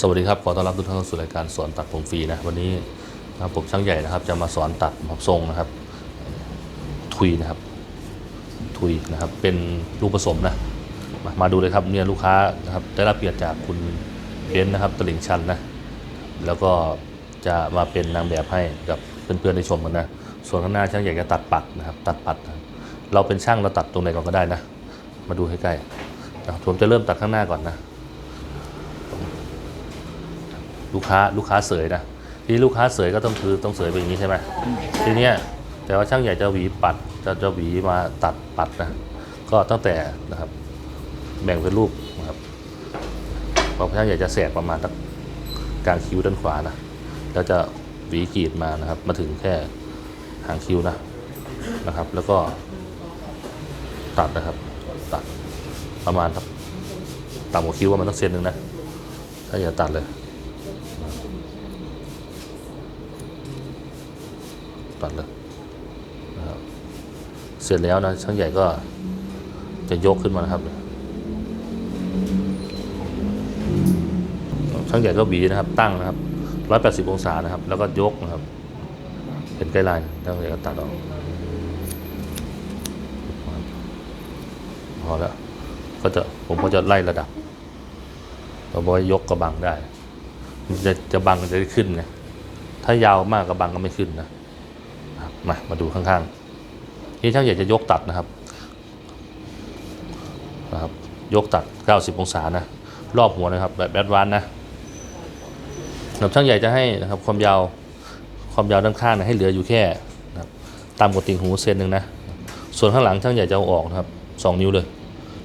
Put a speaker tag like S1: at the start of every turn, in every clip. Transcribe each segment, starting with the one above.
S1: สวัสดีครับ ขอต้อนรับทุกท่านเข้าสู่รายการสอนตัดผมฟรีนะ วันนี้นะผมช่างใหญ่นะครับ จะมาสอนตัดผมทรงนะครับ ทุยนะครับ ทุยนะครับ เป็นลูกผสมนะมามาดูเลยครับเนี่ยลูกค้านะครับได้รับเกียรติจากคุณเบนซ์นะครับตลิ่งชันนะ แล้วก็จะมาเป็นนางแบบให้กับเพื่อนๆได้ชมกันนะ ส่วนข้างหน้าช่างใหญ่จะตัดปัดนะครับ ตัดปัด เราเป็นช่างเราตัดตรงไหนก่อนก็ได้นะ มาดูให้ใกล้นะครับผมจะเริ่มตัดข้างหน้าก่อนนะ ลูกค้าลูกค้าเสยนะทีนี้ลูกค้าเสยก็ต้องคือต้องเสยไปอย่างนี้ใช่ไหมทีเนี้ยแต่ว่าช่างใหญ่จะหวีปัดจะจะหวีมาตัดปัดนะก็ตั้งแต่นะครับ แบ่งเป็นรูปนะครับพอช่างใหญ่จะแสกประมาณตักกลางคิ้วด้านขวานะแล้วจะหวีกรีดมานะครับ มาถึงแค่หางคิ้วนะนะครับ แล้วก็ตัดนะครับ ตัดประมาณสักต่ำกว่าคิ้วว่ามันต้องเซนหนึ่งนะถ้าอย่าตัดเลยัดเลยนะครับเสร็จแล้วนะช่างใหญ่ก็จะยกขึ้นมานะครับช่างใหญ่ก็หวีนะครับ ตั้งนะครับร้อยแปดสิบองศานะครับ แล้วก็ยกนะครับ เป็นไกด์ไลน์ช่างใหญ่ก็ตัดออกพอแล้วก็จะผมก็จะไล่ระดับเราบอกยกกระบังได้ จะจะบังจะได้ขึ้นไงถ้ายาวมากกระบังก็ไม่ขึ้นนะ มามาดูข้างๆที่ช่างใหญ่จะยกตัดนะครับนะครับ ยกตัด 90 องศานะ รอบหัวนะครับ แบบแบดวานนะนะครับช่างใหญ่จะให้นะครับความยาวความยาวด้านข้างนะให้เหลืออยู่แค่นะครับตามกว่าติ่งหูเซนหนึ่งนะ ส่วนข้างหลังช่างใหญ่จะเอาออกนะครับ 2 นิ้วเลย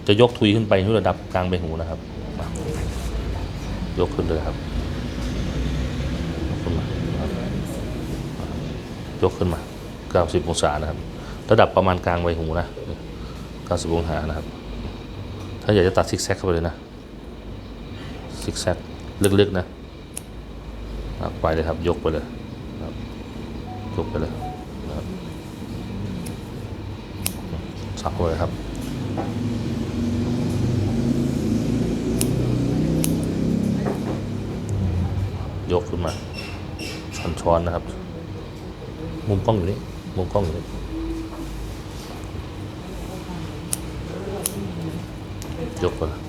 S1: จะยกทุยขึ้นไปที่ระดับกลางใบหูนะครับ ยกขึ้นเลยครับ ยกขึ้นมานะครับยกขึ้นมา 90 องศานะครับ ระดับประมาณกลางใบหูนะ 90 องศานะครับ ถ้าอยากจะตัดซิกแซกเข้าไปเลยนะ ซิกแซกลึกๆนะไปเลยครับ ยกไปเลยครับยกไปเลยนะครับสักไปเลยครับยกขึ้นมาช้อนๆนะครับ มุมกล้องอยู่นี่ มุมกล้องอยู่นี่ยกไปเลย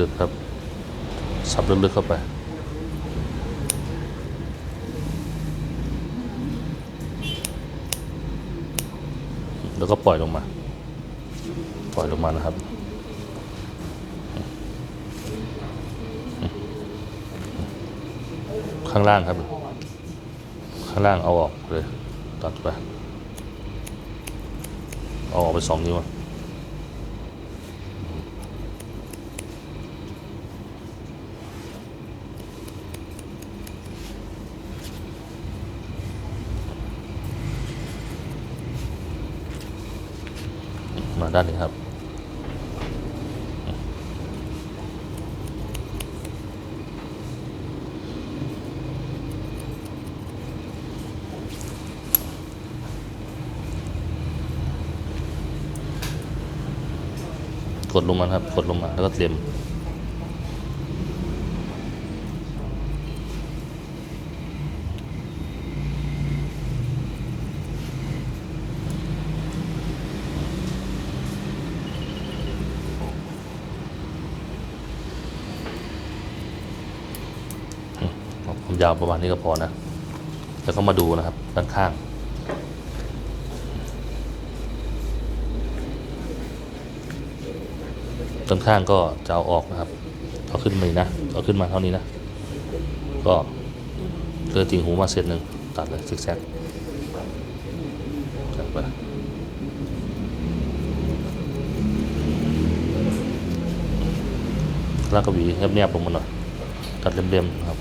S1: ลึกๆครับ สับลึกๆเข้าไปแล้วก็ปล่อยลงมา ปล่อยลงมานะครับ ข้างล่างครับ ข้างล่างเอาออกเลย ตัดไป เอาออกไปสองนิ้วมาด้านนี้ครับ กดลงมาครับ กดลงมาแล้วก็เตรียมความยาวประมาณนี้ก็พอนะ แล้วก็มาดูนะครับด้านข้าง ด้านข้างก็จะเอาออกนะครับเอาขึ้นมานะเอาขึ้นมาเท่านี้นะ ก็เลือติ่งหูมาเสร็จหนึ่งตัดเลยซิกแซกตัดไปล้วก็หวีเนียบๆลงมาหน่อยตัดเล็มๆนะครับ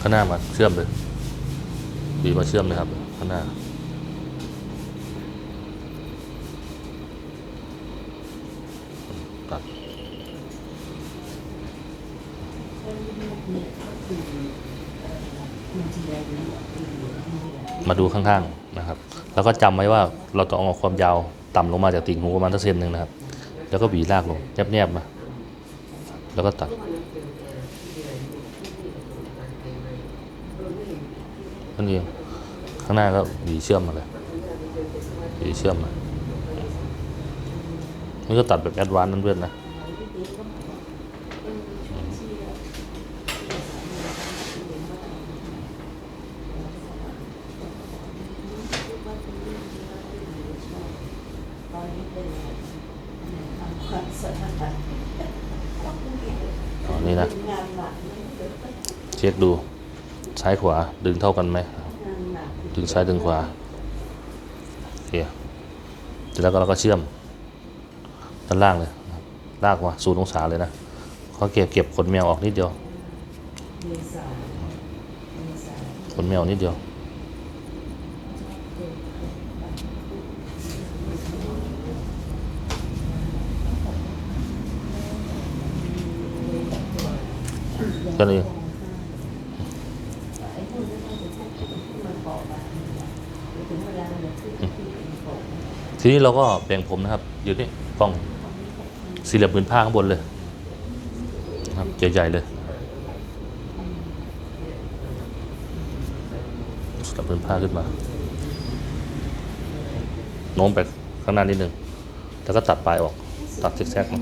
S1: ข้างหน้ามาเชื่อมเลยบีมาเชื่อมเลยครับ ข้างหน้า ตัดมาดูข้างๆนะครับ แล้วก็จำไว้ว่าเราต้องเอาความยาวต่ำลงมาจากติ่งหูประมาณสักเซนหนึ่งนะครับ แล้วก็หวีลากลงแนบๆมา แล้วก็ตัด่นเอง ข้างหน้าก็หวีเชื่อมมาเลยหวีเชื่อมมานี่ก็ตัดแบบแอดวานซ์นั่นเพื่อนนะ อ๋อนี่นะ เช็คดู ซ้ายขวาดึงเท่ากันไหมดึงซ้ายดึงขวาโอเคเสร็จแล้วก็เราก็เชื่อมด้านล่างเลยลากมาศูนย์องศาเลยนะเขาเก็บเก็บขนแมวออกนิดเดียวขนแมวนิดเดียวก็เลยที นี้เราก็แบ่งผมนะครับ อยู่นี่กล้องสี่เหลี่ยมผืนผ้าข้างบนเลยนะครับใหญ่ๆเลยสี่เหลี่ยมผืนผ้าขึ้นมาโน้มไปข้างหน้านิดนึง แล้วก็ตัดปลายออก ตัดซิกแซกมา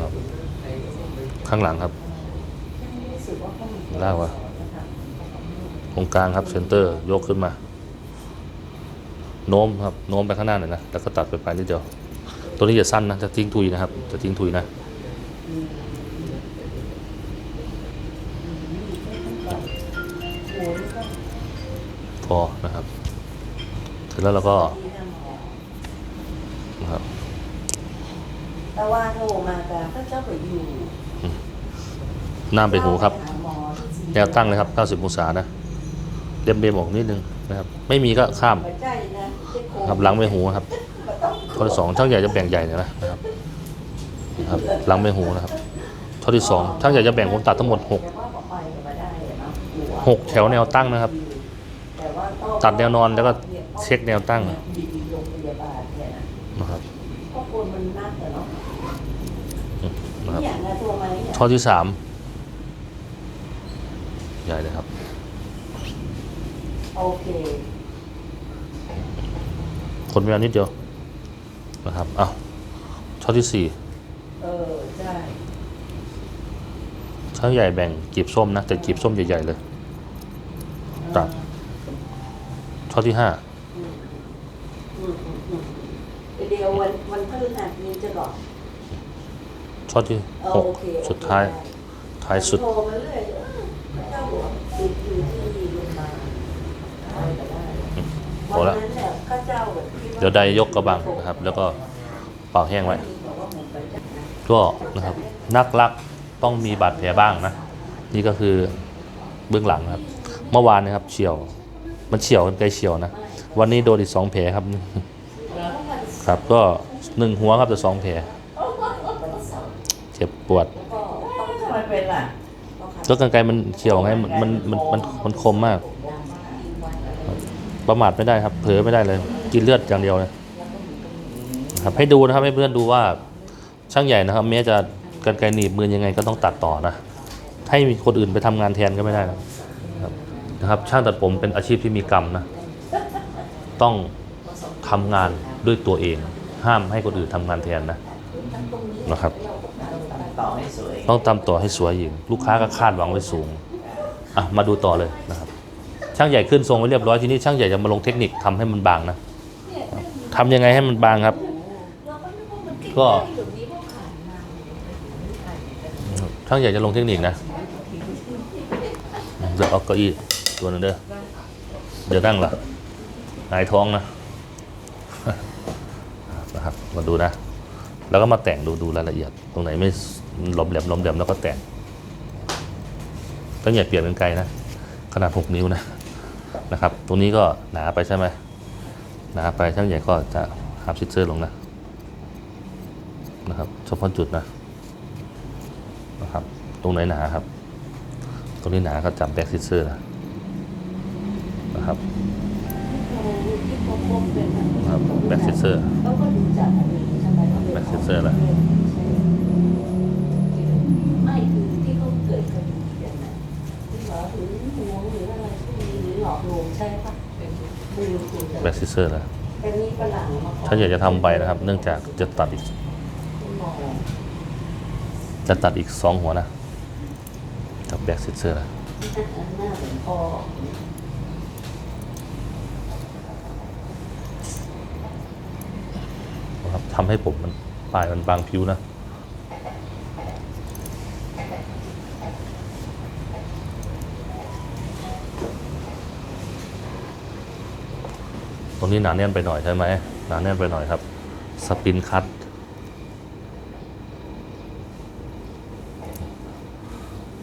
S1: ครับข้างหลังครับล่ากมาตรงกลางครับเซนเตอร์ยกขึ้นมา โน้มครับโน้มไปข้างหน้าหน่อยนะแล้วก็ตัดไปปลายนิดเดียวตัวนี้จะสั้นนะจะทิ้งทุยนะครับจะทิ้งทุยนะพอนะครับเสร็จแล้วเราก็นะครับ
S2: แต่ว่าโทรมาแต่พระเจ้าไปอยู่
S1: หน้าไปหูครับ
S2: หาหมอที่
S1: แนวตั้งเลยครับ 90 องศานะเดมเดมออกนิดนึง นะครับ ไม่มีก็ข้าม
S2: ค
S1: รับหลังไปหูครับ
S2: ก็ต้อง
S1: ข้อที่สองช่างใหญ่จะแบ่งใหญ่หน่อยนะครับนะครับหลังไปหูนะครับข้อที่สองช่างใหญ่จะแบ่งผมตัดทั้งหมดหกหกแถวแนวตั้งนะครับ
S2: ตั
S1: ดแนวนอนแล้วก็เช็คแนวตั้ง
S2: นะ
S1: ครับ
S2: นะ
S1: ครับ
S2: เนี่ยนะโทรมาเนี่ย
S1: ข้อที่สามใหญ่เลยครับ
S2: โอเค
S1: คนแมวนิดเดียวนะครับอ้าวข้อที่สี่
S2: เออใช่
S1: ช่างใหญ่แบ่งกีบส้มนะ แต่กีบส้มใหญ่ ๆ เลย ตัดข้อที่ห้า
S2: อืมอืมอืมเดี๋ยววันวันพฤหัสนี้จะบอก
S1: ข้อที่
S2: เออ
S1: หก
S2: โอเคโอเค
S1: สุดท้ายท้ายสุด
S2: โทรมาเรื่อยเออพระเจ้าบอกติดอยู่ที่
S1: พอละ
S2: วันนั้นเนี่ยข้าเจ้าแบบคิา
S1: เดี๋ยวใดยกกระบังนะครับ แล้วก็เป่าแห้งไว้
S2: บอกว่าผมไปจัดนะ
S1: ก็นะครับนักรักต้องมีบาดแผลบ้างนะ นี่ก็คือเบื้องหลังครับ เมื่อวานนะครับเฉียว มันเฉียวกันไกลเฉียวนะ วันนี้โดนอีกสองแผลครับ ครับก็หนึ่งหัวครับแต่สองแผลเจ็บปวด
S2: ก็ต้องทำไมเป็นล่ะ
S1: ก็กรรไกรมันเฉียวไงมันมันมันมันมันคมมาก ประมาทไม่ได้ครับ เผลอไม่ได้เลย กินเลือดอย่างเดียวเลยครับให้ดูนะครับให้เพื่อนดูว่าช่างใหญ่นะครับแม้จะกรรไกรหนีบมือยังไงก็ต้องตัดต่อนะ ให้มีคนอื่นไปทำงานแทนก็ไม่ได้นะครับนะครับ ช่างตัดผมเป็นอาชีพที่มีกรรมนะ ต้องทำงานด้วยตัวเอง ห้ามให้คนอื่นทำงานแทนนะนะครับ
S2: ต่อให้สวย
S1: ต้องทำต่อให้สวยอีกลูกค้าก็คาดหวังไว้สูงอะมาดูต่อเลยนะครับ ช่างใหญ่ขึ้นทรงไว้เรียบร้อยทีนี้ช่างใหญ่จะมาลงเทคนิคทำให้มันบางนะทำยังไงให้มันบางครับ ก็ช่างใหญ่จะลงเทคนิคนะเดี๋ยวเอาเก้าอี้ตัวหนึงเด้อเดี๋ยวนั่งล่ะหายท้องนะนะครับมาดูนะ แล้วก็มาแต่งดูดูรายละเอียด ตรงไหนไม่หลอมแหลมหลอมแหลมแล้วก็แต่งต้องอย่าเปลี่ยนเป็นไกลนะ ขนาด 6 นิ้วนะ นะครับ ตรงนี้ก็หนาไปใช่ไหมหนาไปช่างใหญ่ก็จะหับซิเซอร์ลงนะนะครับเฉพาะจุดนะนะครับ ตรงไหนหนาครับ ตรงนี้หนาก็จับแบ็กซิเซอร์นะนะครับ
S2: นแบบ
S1: นะครับแบ็กซิเซอร์
S2: เขาก็ดูจากอันนี้ใช่ไหมว่าป็น
S1: แบ็คซิสเซอร์อะ ซิเซอร์นะ
S2: แต่มีฝรั่งมาข
S1: ถ้าอยากจะทำไปนะครับ เนื่องจากจะตัดอีก
S2: คุณหมอ
S1: จะตัดอีกสองหัวนะจับแบ็กซิเซอร์นะ
S2: หน้าเหมือนพ่อ
S1: นะครับทำให้ผมมันปลายมันบางผิวนะ รงนี้หนาแน่นไปหน่อยใช่ไหมหนาแน่นไปหน่อยครับ สปินคัต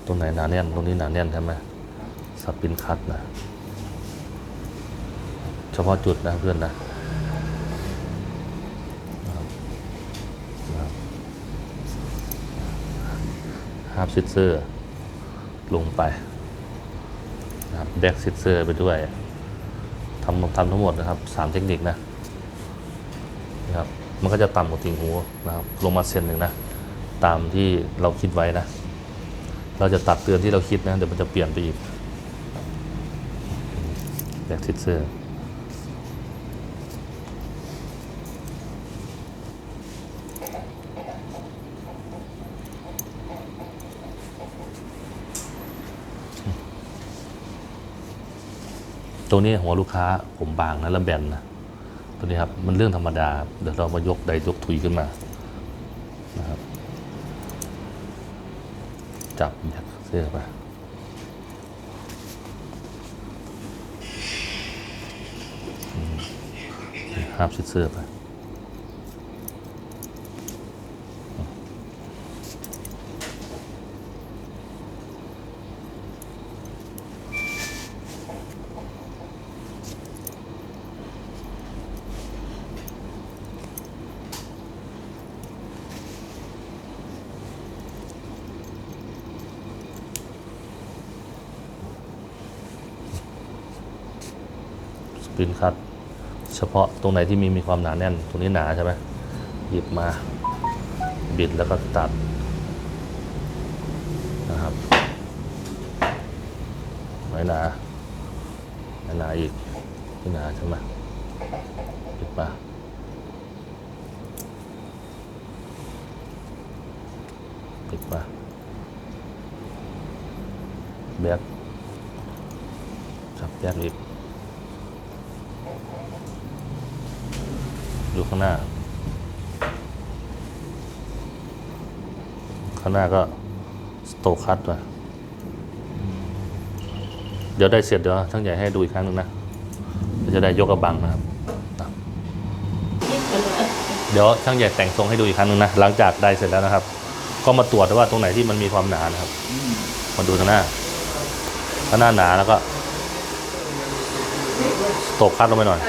S1: ตรงไหนหนาแน่นตรงนี้หนาแน่นใช่ไหมสปินคัตนะ เฉพาะจุดนะเพื่อนนะฮาร์ปซิเซอร์ลงไปนะครับแบ็กซิเซอร์ไปด้วย ทำทำทั้งหมดนะครับสามเทคนิคนะนะครับมันก็จะต่ำกว่าติ่งหูนะครับลงมาเซนหนึ่งนะตามที่เราคิดไว้นะ เราจะตัดเตือนที่เราคิดนะเดี๋ยวมันจะเปลี่ยนไปอีกแบกซิเซอร์ ตรงนี้หัวลูกค้าผมบางนะแล้วแบนนะตัวนี้ครับมันเรื่องธรรมดา เดี๋ยวเรามายกใดยกถุยขึ้นมานะครับจับยัดเสื้อไปห้าบชิดเสื้อไป สปรินคัต เฉพาะตรงไหนที่มีมีความหนาแน่น ตรงนี้หนาใช่ไหมหยิบมาบิดแล้วก็ตัดนะครับไม่หนาไม่หนาอีกไม่หนาใช่ไหมบิดมาบิดมาแบกจับแบกอีก ดูข้างหน้า ข้างหน้าก็สโตคัตไปเดี๋ยวได้เสร็จเดี๋ยวช่างใหญ่ให้ดูอีกครั้งหนึ่งนะเดี๋ยวจะได้ยกกระบังนะครับเดี๋ยวช่างใหญ่แต่งทรงให้ดูอีกครั้งหนึ่งนะหลังจากได้เสร็จแล้วนะครับ ก็มาตรวจว่าตรงไหนที่มันมีความหนานะครับมาดูทางหน้าถ้าหน้าหนาแล้วก็สโตคัตลงไปหน่อย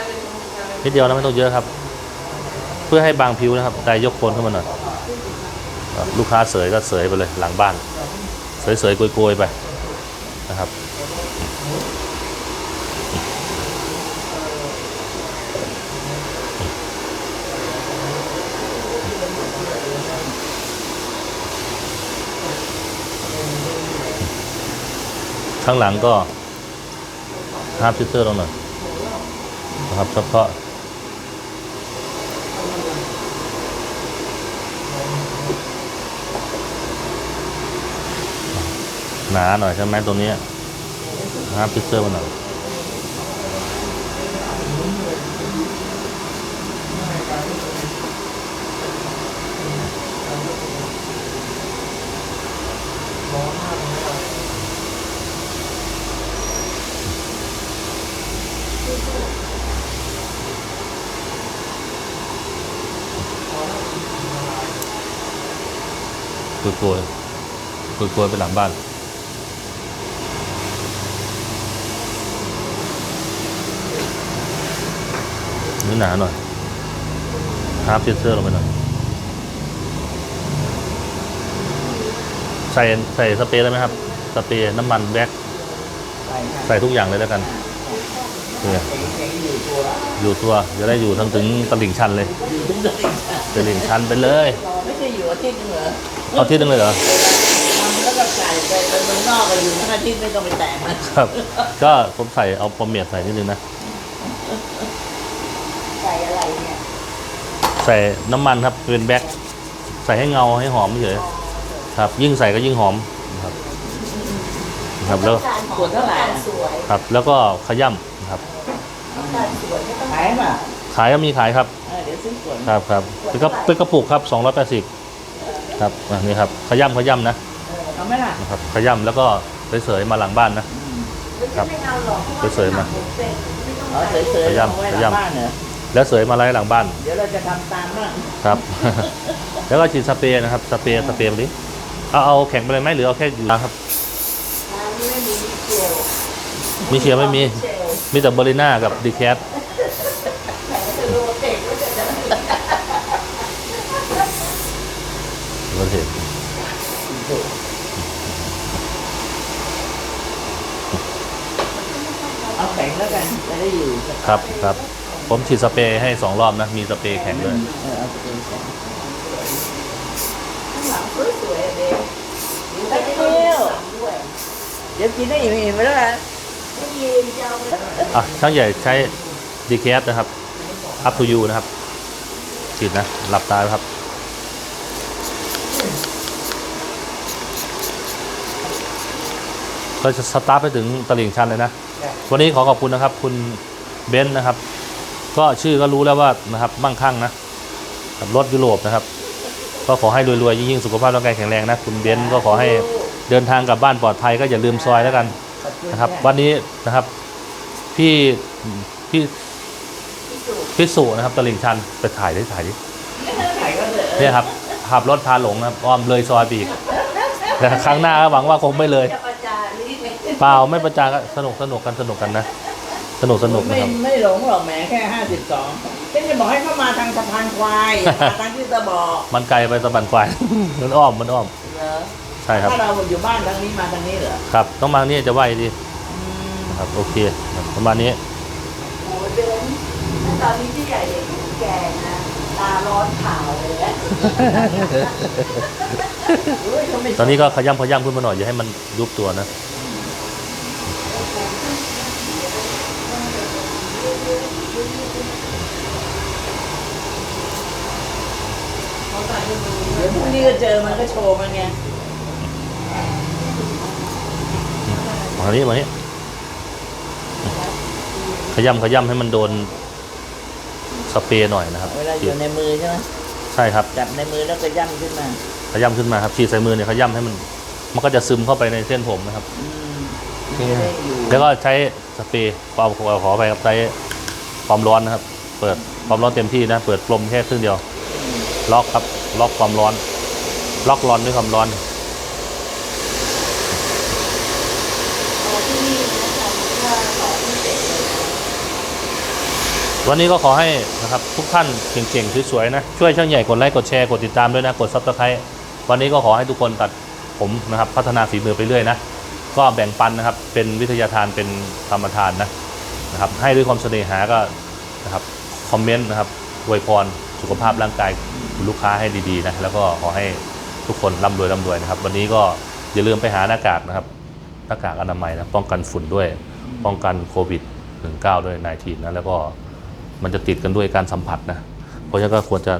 S1: นิดเดียวนะไม่ต้องเยอะครับ พื่อให้บางผิวนะครับได้ยกโคนขึ้นมาหน่อยลูกค้าเสยก็เสยไปเลยหลังบ้าน เสยๆโกยๆไปนะครับข้างหลังก็ฮาร์ปซิเตอร์ลงหน่อยนะครับเฉพาะ หนาหน่อยใช่ไหมตรงนี้ฮาร์ปซิสเตอร์มาหน่อยกลวยๆกลวยๆไปหลังบ้าน นี่หนาหน่อยฮาร์ปเซนเซอร์ลงไปหน่อย ใส่ใส่สเปรย์ได้ไหมครับ สเปรย์น้ำมันแบ็ค
S3: ใส่ค่ะ
S1: ใส่ทุกอย่างเลยแล้วกันเนี่ย
S3: แข็งแข็งอยู่ตัว
S1: อยู่ตัวจะได้อยู่ทั้งถึงตลิ่งชันเลย
S3: อยู่ทุกเรื่อง
S1: ตลิ่งชันไปเลย
S3: ไม่ใช่อยู่อาทิตย์นึงเหรอ
S1: เอาที่นึงเลยเหรอ
S3: ทำแล้วก็ใส่ไปไปเมืองนอกไปอยู่ทั้งอาทิตย์ไม่ต้องไปแต่งมัน
S1: ครับ ก็ผมใส่เอาปอมเมียดใส่นิดนึงนะ
S2: ใส่อะไรเนี่ย
S1: ใส่น้ำมันครับเป็นแบ็คใส่ให้เงาให้หอมเฉยครับ ยิ่งใส่ก็ยิ่งหอมนะครับครับแล้ว
S2: การหอมการสวย
S1: ครับ แล้วก็ขย่ำนะครับ
S2: การสวยไม่ต้อง
S3: ขายป่ะ
S1: ขายก็มีขายครับ
S3: เออเดี๋ยวซื้อขวด
S1: ครับครับเป็นกระเป็นกระปุกครับ280ครับอะนี่ครับขย่ำขย่ำนะ
S3: เอาไหมล่ะ
S1: นะครับขย่ำแล้วก็เสยๆมาหลังบ้านนะครับ
S2: ไม่เอาหรอกพราะว่า
S1: เสยๆมา
S2: ผมเป็นไม่ต้อง
S3: เอา
S2: ใส่
S3: เฉยๆ เอาไว้หลังบ้านเหรอ
S1: แล้วเสยมาไล่หลังบ้าน
S3: เดี๋ยวเราจะทำตามบ้าง
S1: ครับ แล้วก็ฉีดสเปรย์นะครับ สเปรย์สเปรย์แบบนี้เอาเอาแข็งไปเลยไหมหรือเอาแค่อยู่ครับ
S2: น้ำไม่มีเจล
S1: มีเชียร์ไม่มี
S2: เจล
S1: มีแต่เบอร์ลิน่ากับดีแคส
S2: แต่จะโรเตทก็จะได้
S1: เราเห็น
S3: เอาแข็งแล้วกันจะได้อยู่สัก
S1: ครับครับ ผมฉีดสเปรย์ให้สองรอบนะ มีสเปรย์แข็งด้วย
S3: เออเอาไปแข็ง
S2: ข้างหลังสวยๆเด็ก
S3: ตะเกียวเดี๋ยวกินได้อิ่มๆไปแล้วกัน
S2: ไม่ยืนจะเอาไป
S1: อะช่างใหญ่ใช้ดีแคสนะครับ up to you นะครับ ฉีดนะ หลับตาครับ ก็จะสตาร์ทไปถึงตลิ่งชันเลยนะ วันนี้ขอขอบคุณนะครับ คุณเบนซ์นะครับ ก็ชื่อก็รู้แล้วว่านะครับมั่งคั่งนะกับรถยุโรปนะครับ ก็ขอให้รวยๆยิ่งๆสุขภาพร่างกายแข็งแรงนะคุณเบนซ์ก็ขอให้เดินทางกลับบ้านปลอดภัยก็อย่าลืมซอยแล้วกันนะครับ วันนี้นะครับพี่พี่
S2: พิสูจน์
S1: พี่สุนะครับตลิ่งชันไปถ่ายได้ถ่ายดิ
S3: เนี่
S1: ยครับขับรถพาหลงนะครับอ้อมเลยซอยอีกแต่ครั้งหน้าก็หวังว่าคงไม่เลย เปล่าไม่ประจานสนุกสนุกกันสนุกกันนะ สนุกสนุกนะ
S3: ไม่
S1: ครับ
S3: ไม่หลงหรอกแหมแค่ห้าสิบสองฉันจะบอกให้เข้ามาทางสะพานควายอย่ามาทางที่ตะบอก
S1: มันไกลไปสะบันควาย มันอ้อมมันอ้อม
S3: เหรอ
S1: ใช่ครับ
S3: ถ้าเราอยู่บ้านทางนี้มาทางนี้เหรอ
S1: ครับ ต้องมานี่จะไหวดี
S3: อืม
S1: นะครับ โอเคครับประมาณนี้
S2: โอ้เดินถ้าตอนนี้ที่ใหญ่เด็กแก่นะตาร้อนขาวเลยนะ
S3: เฮ้ยเขาไม่
S1: ตอนนี้ก็ขย้ำขย้ำขึ้นมาหน่อยอย่าให้มันยุบตัวนะ
S3: เดี๋ยว พรุ่งนี้ก็เจอมันก็โชว์มันไง
S1: มานี้มานี้ขย้ำขย้ำให้มันโดนสเปรย์หน่อยนะครับ
S3: เวลาอยู่ในมือใช่ไหม
S1: ใช่ครับ
S3: จับในมือแล้วก็ย่ำขึ้นมา
S1: ขย้ำขึ้นมาครับฉีดใส่มือเนี่ยขย้ำให้มัน มันก็จะซึมเข้าไปในเส้นผมนะครับ
S3: อืมมันจะได้อยู่
S1: แล้วก็ใช้สเปรย์ความขอไปครับใช้ความร้อนนะครับ เปิดความร้อนเต็มที่นะ เปิดกลมแค่ครึ่งเดียว ล็อกครับล็อกความร้อน ล็อกร้อนด้วยความร้อนวันนี้ก็ขอให้นะครับทุกท่านเก่งๆสวยๆนะช่วยช่างใหญ่กดไลค์กดแชร์กดติดตามด้วยนะกดซับสไครต์วันนี้ก็ขอให้ทุกคนตัดผมนะครับ พัฒนาฝีมือไปเรื่อยนะก็แบ่งปันนะครับ เป็นวิทยาทานเป็นธรรมทานนะนะครับ ให้ด้วยความเสน่หาก็นะครับคอมเมนต์นะครับอวยพร สุขภาพร่างกายคุณลูกค้าให้ดีๆนะแล้วก็ขอให้ทุกคนร่ำรวยร่ำรวยนะครับ วันนี้ก็อย่าลืมไปหาหน้ากากนะครับหน้ากากอนามัยนะป้องกันฝุ่นด้วย ป้องกันโควิด 19 ด้วย19นะแล้วก็มันจะติดกันด้วยการสัมผัสนะเพราะฉะนั้นก็ควรจะ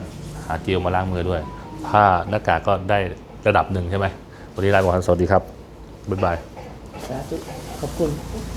S1: หาเจลมาล้างมือด้วย ผ้าหน้ากากก็ได้ระดับหนึ่งใช่ไหมวันนี้ลาไปก่อนสวัสดีครับบ๊ายบาย
S3: สาธุขอบคุณ